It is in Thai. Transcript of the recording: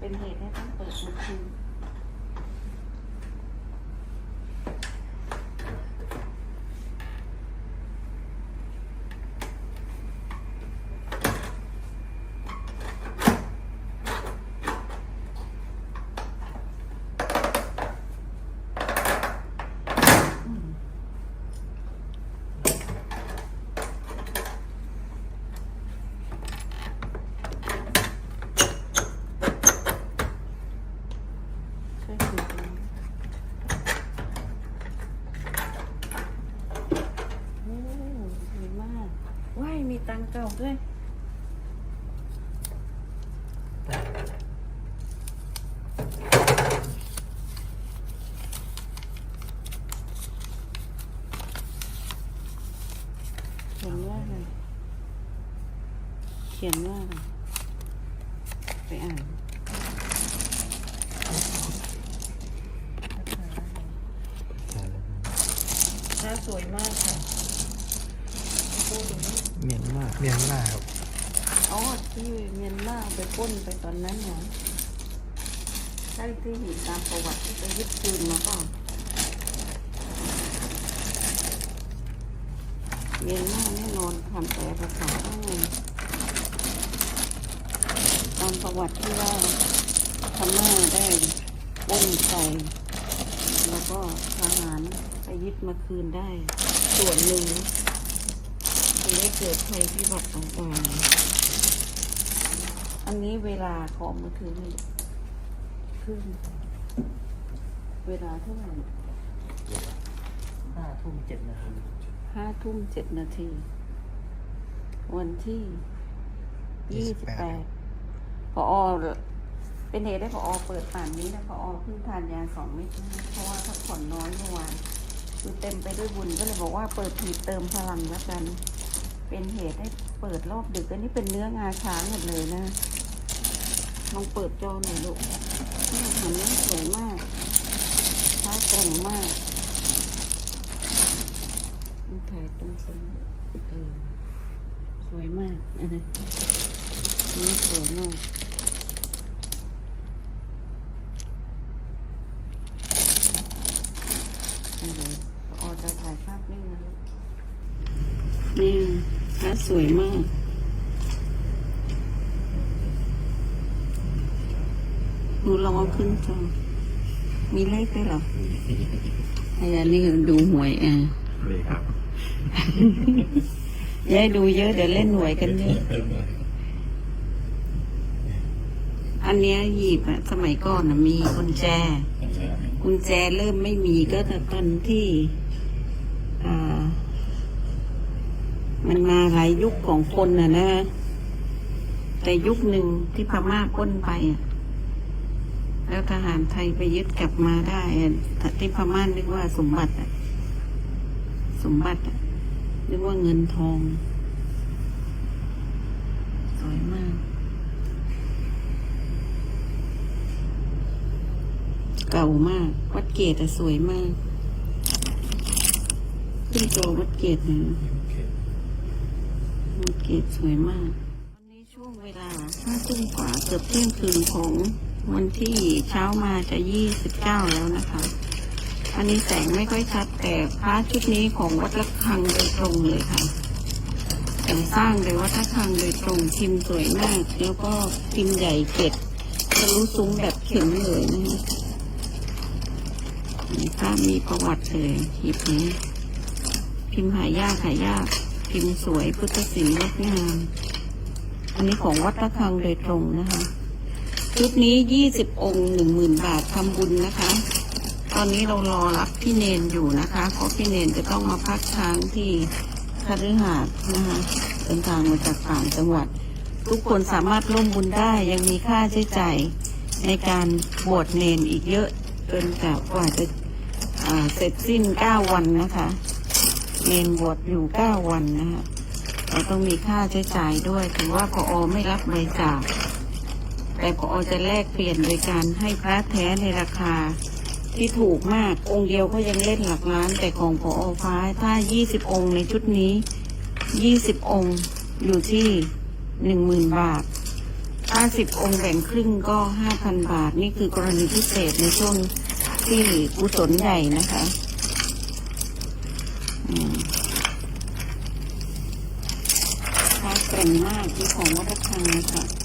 เป็นเหตุให้ต้องเปิดมือคืนช่วยถือกันโอ้ดีมาก ว้าย มี ตังค์เก่าด้วยเขียนว่าอะไรเขียนว่าอะไรไปอ่านหน้าสวยมากค่ะพูดถึง เมียนมาเมียนมาครับอ๋อที่เมียนมาเอาไปปล้นไปตอนนั้นเหรอใช่ที่เห็นตามประวัติที่ไปยึดปืนมาเปล่าเมียนมาแน่นอนคำแปลภาษาได้ไงตามประวัติที่ว่าพม่าได้ปล้นไปแล้วก็ทหารไปยึดมาคืนได้ส่วนหนึ่ง จึงได้เกิดภัยพิบัติต่างๆ อันนี้เวลาของเมื่อคืนนี่ขึ้น เวลาเท่าไหร่ห้าทุ่มเจ็ดนาทีห้าทุ่มเจ็ดนาที วันที่ยี่สิบแปดพอเป็นเหตุให้พอเปิดป่านนี้นะพอเพิ่งทานยาสองเม็ดนะเพราะว่าพักผ่อนน้อยเมื่อวานคือเต็มไปด้วยบุญก็เลยบอกว่าเปิดผีเติมพลังแล้วกัน เป็นเหตุให้เปิดรอบดึกอันนี้เป็นเนื้องาช้างหมดเลยนะลองเปิดจอหน่อยลูกนี่หันนี้สวยมากช้าตรงมากมันถ่ายตรงสนเออสวยมากอันนี้นนี้สวยมากเดี๋ยวออจะถ่ายภาพนิ่นะลูก นี่พระสวยมาก หนูลองเอาขึ้นจอ มีเลขด้วยเหรอไอ้อันนี้ดูหวยอะเลยครับยายดูเยอะเดี๋ยวเล่นหวยกันเยอะอันเนี้ยหยิบอะสมัยก่อนนะมีกุญแจ กุญแจเริ่มไม่มีก็ตอนที่อ่า มันมาหลายยุคของคนน่ะนะแต่ยุคหนึ่งที่พม่าปล้นไปอะแล้วทหารไทยไปยึดกลับมาได้ที่พม่านึกว่าสมบัติอะสมบัติอะนึกว่าเงินทอง สวยมาก เก่ามาก วัดเกตอะสวยมากขึ้นโจอวัดเกตนะวัดเกตสวยมาก วันนี้ช่วงเวลาห้าทุ่มกว่าเกือบเที่ยงคืนของวันที่เช้ามาจะยี่สิบเก้าแล้วนะคะ อันนี้แสงไม่ค่อยชัดแต่พระชุดนี้ของวัดระฆังโดยตรงเลยค่ะแต่งสร้างโดยวัดระฆังโดยตรงพิมพ์สวยมาก แล้วก็พิมพ์ใหญ่เก็ดทะลุซุ้มแบบเข็มเลยนะคะนี่ภาพมีประวัติเลยหีบนี้พิมพ์หายากหายาก พิมพ์สวยพุทธศิลป์งดงาม อันนี้ของวัดระฆังโดยตรงนะคะชุดนี้ยี่สิบองค์หนึ่งหมื่นบาททำบุญนะคะ ตอนนี้เรารอรับพี่เนนอยู่นะคะ เพราะพี่เนนจะต้องมาพักค้างที่คฤหาสน์นะคะเดินทางมาจากต่างจังหวัด ทุกคนสามารถร่วมบุญได้ยังมีค่าใช้จ่ายในการบวชเนนอีกเยอะจนกว่ากว่าจะเสร็จสิ้นเก้าวันนะคะ เนนบวชอยู่9วันนะคะเราต้องมีค่าใช้จ่ายด้วยถือว่าพออไม่รับบริจาคแต่พออจะแลกเปลี่ยนโดยการให้พระแท้ในราคาที่ถูกมากองค์เดียวก็ยังเล่นหลักล้าน แต่ของพออฟ้าถ้า 20 องค์ในชุดนี้ 20 องค์อยู่ที่ 10,000 บาท ถ้า 10 องค์แบ่งครึ่งก็ 5,000 บาท นี่คือกรณีพิเศษในช่วงที่กุศลใหญ่นะคะ ค้าแกร่งมากที่ของวัฒนธรรมนะคะ